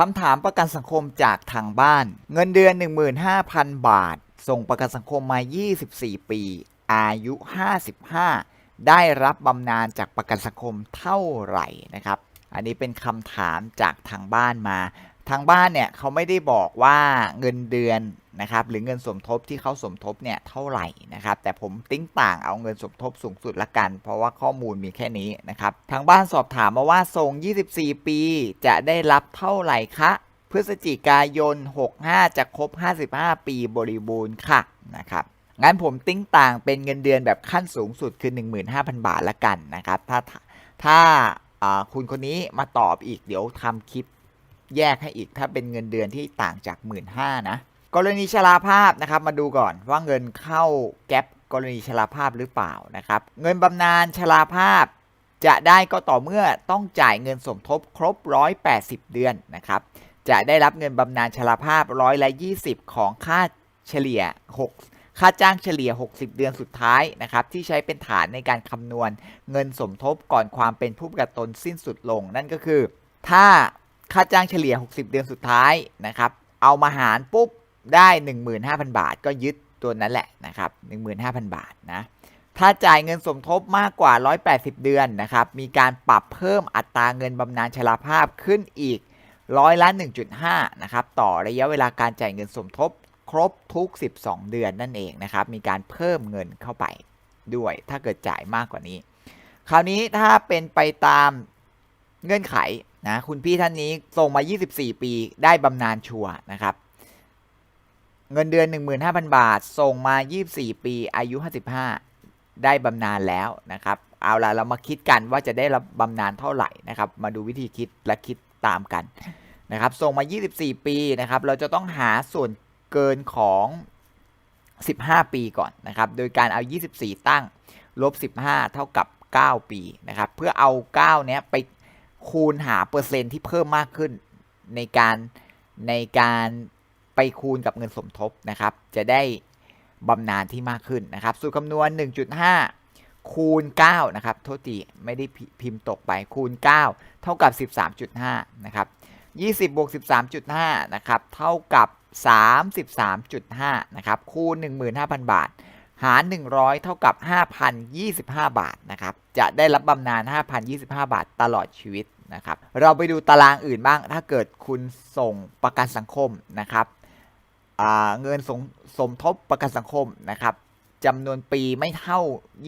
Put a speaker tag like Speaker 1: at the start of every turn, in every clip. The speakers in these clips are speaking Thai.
Speaker 1: คำถามประกันสังคมจากทางบ้าน เงินเดือน 15,000 บาท ส่งประกันสังคมมา 24 ปี อายุ 55 ได้รับบำนาญจากประกันสังคมเท่าไหร่นะครับ อันนี้เป็นคำถามจากทางบ้านมา ทางบ้านเนี่ยเขาไม่ได้บอกว่าเงินเดือน นะครับหรือเงินสมทบที่เขาสมทบเนี่ยเท่าไหร่นะครับแต่ผมติ้งต่างเอาเงินสมทบสูงสุดละกัน เพราะว่าข้อมูลมีแค่นี้นะครับทางบ้านสอบถามมาว่าส่ง24 ปีจะได้รับเท่าไหร่คะพฤศจิกายน 65 จะครบ 55 ปีบริบูรณ์ค่ะนะครับงั้นผมติ้งต่างเป็นเงินเดือนแบบขั้นสูงสุดคือ 15,000 บาทละกันนะครับถ้าถ้าคุณคนนี้มาตอบอีกเดี๋ยวทำคลิปแยกให้อีกถ้าเป็นเงินเดือนที่ต่างจาก 1 5ื่นนะ กรณีชราภาพนะครับมาดูก่อนว่าเงินเข้าแก๊ปกรณีชราภาพหรือเปล่านะครับ เงินบำนาญชราภาพจะได้ก็ต่อเมื่อต้องจ่ายเงินสมทบครบ 180 เดือนนะครับ จะได้รับเงินบำนาญชราภาพร้อยละ20 ของค่าเฉลี่ย 6 ค่าจ้างเฉลี่ย 60 เดือนสุดท้ายนะครับที่ใช้เป็นฐานในการคำนวณเงินสมทบก่อนความเป็นผู้ประกันตนสิ้นสุดลง นั่นก็คือ ถ้าค่าจ้างเฉลี่ย 60 เดือนสุดท้ายนะครับ เอามาหารปุ๊บ ได้ 15,000 บาท ก็ยึดตัวนั้นแหละนะครับ15,000 บาทนะถ้าจ่ายเงินสมทบมากกว่า 180 เดือนนะครับมีการปรับเพิ่มอัตราเงินบำนาญชราภาพขึ้นอีกร้อยละ 1.5 นะครับต่อระยะเวลาการจ่ายเงินสมทบครบทุก 12 เดือนนั่นเองนะครับมีการเพิ่มเงินเข้าไปด้วย ถ้าเกิดจ่ายมากกว่านี้ คราวนี้ถ้าเป็นไปตามเงื่อนไขนะคุณพี่ท่านนี้ส่งมา 24 ปีได้บำนาญชัวนะครับ เงินเดือน 15,000 บาท ส่งมา 24 ปี อายุ 55 ได้บำนาญแล้วนะครับ เอาละเรามาคิดกันว่าจะได้รับบำนาญเท่าไหร่นะครับ มาดูวิธีคิดและคิดตามกันนะครับ ส่งมา 24 ปีนะครับ เราจะต้องหาส่วนเกินของ 15 ปีก่อนนะครับ โดยการเอา 24 ตั้ง ลบ 15 เท่ากับ 9 ปีนะครับ เพื่อเอา 9 เนี้ยไปคูณหาเปอร์เซ็นต์ที่เพิ่มมากขึ้นในการในการ ไปคูณกับเงินสมทบนะครับ จะได้บำนาญที่มากขึ้นนะครับ สูตรคำนวณ 1.5 คูณ9นะครับ โทษทีไม่ได้พิมพ์ตกไปคูณ 9 เท่ากับ 13.5 นะครับ 20 บวก 13.5 นะครับ เท่ากับ 33.5 นะครับ คูณ 15,000 บาท หาร 100 เท่ากับ 5,025 บาทนะครับ จะได้รับบำนาญ 5,025 บาทตลอดชีวิตนะครับ เราไปดูตารางอื่นบ้าง ถ้าเกิดคุณส่งประกันสังคมนะครับ เงินสมสมทบประกันสังคมนะครับจำนวนปีไม่เท่า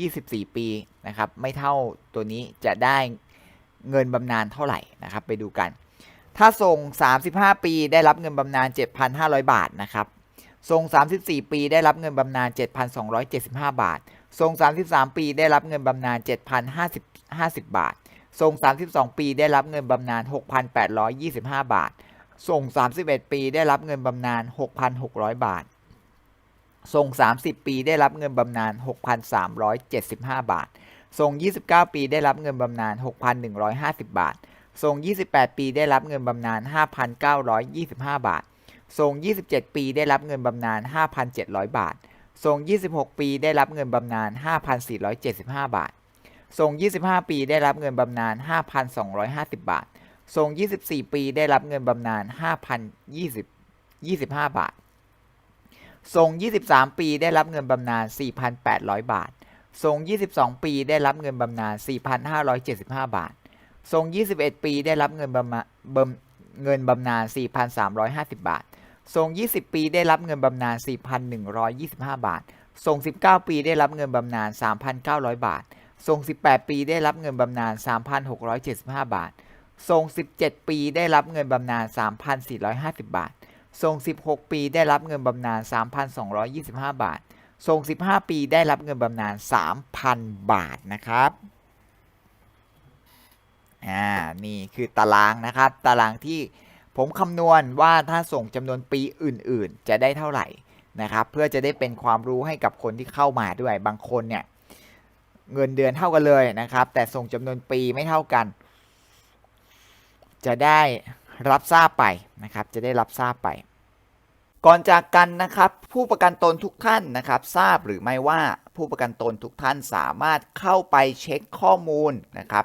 Speaker 1: 24 ปีนะครับ ไม่เท่าตัวนี้จะได้เงินบำนาญเท่าไหร่นะครับ ไปดูกัน ถ้าส่ง 35 ปีได้รับเงินบำนาญ 7,500 บาทนะครับทรง34 ปีได้รับเงินบำนาญ 7,275 บาททรง33 ปีได้รับเงินบำนาญ 7,050บาททรง32 ปีได้รับเงินบำนาญ 6,825 บาท ทรง31 ปีได้รับเงินบำนาญ 6,600 บาททรง30 ปีได้รับเงินบำนาญ 6,375 บาททรง29 ปีได้รับเงินบำนาญ 6,150 บาททรง28 ปีได้รับเงินบำนาญ 5,925 บาททรง27 ปีได้รับเงินบำนาญ 5,700 บาททรง26 ปีได้รับเงินบำนาญ 5,475 บาททรง25 ปีได้รับเงินบำนาญ 5,250 บาท ทรง 24 ปีได้รับเงินบำนาญ5,020 25 บาท ทรง 23 ปีได้รับเงินบำนาญ4,800 บาท ทรง 22 ปีได้รับเงินบำนาญ4,575 บาท ทรง 21 ปีได้รับเงินบำนาญเงินบำนาญ4,350 บาท ทรง 20 ปีได้รับเงินบำนาญ4,125 บาท ทรง 19 ปีได้รับเงินบำนาญ3,900 บาท ทรง 18 ปีได้รับเงินบำนาญ3,675 บาท ทรง 17 ปีได้รับเงินบำนาญ 3,450 บาท ทรง 16 ปีได้รับเงินบำนาญ 3,225 บาท ทรง 15 ปีได้รับเงินบำนาญ 3,000 บาทนะครับ อ่า นี่คือตารางนะครับ ตารางที่ผมคำนวณว่าถ้าส่งจำนวนปีอื่นๆ จะได้เท่าไหร่นะครับ เพื่อจะได้เป็นความรู้ให้กับคนที่เข้ามาด้วย บางคนเนี่ยเงินเดือนเท่ากันเลยนะครับ แต่ส่งจำนวนปีไม่เท่ากัน จะได้รับทราบไปนะครับ จะได้รับทราบไป ก่อนจากกันนะครับ ผู้ประกันตนทุกท่านนะครับ ทราบหรือไม่ว่าผู้ประกันตนทุกท่านสามารถเข้าไปเช็คข้อมูลนะครับ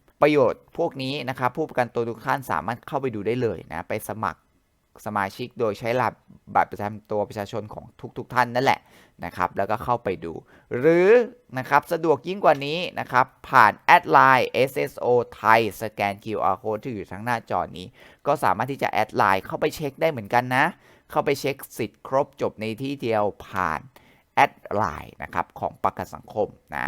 Speaker 1: ประโยชน์พวกนี้นะครับผู้ประกันตัวทุกท่านสามารถเข้าไปดูได้เลยนะไปสมัครสมาชิกโดยใช้รหัสบัตรประจำตัวประชาชนของทุกๆทท่านนั่นแหละนะครับ แล้วก็เข้าไปดู หรือนะครับสะดวกยิ่งกว่านี้นะครับ ผ่านแอดไลน์ SSO ไทยสแกน QR code ที่อยู่ทั้งหน้าจอนี้ ก็สามารถที่จะแอดไลน์เข้าไปเช็คได้เหมือนกันนะ เข้าไปเช็คสิทธิ์ครบจบในที่เดียวผ่านแอดไลน์นะครับของประกันสังคมนะ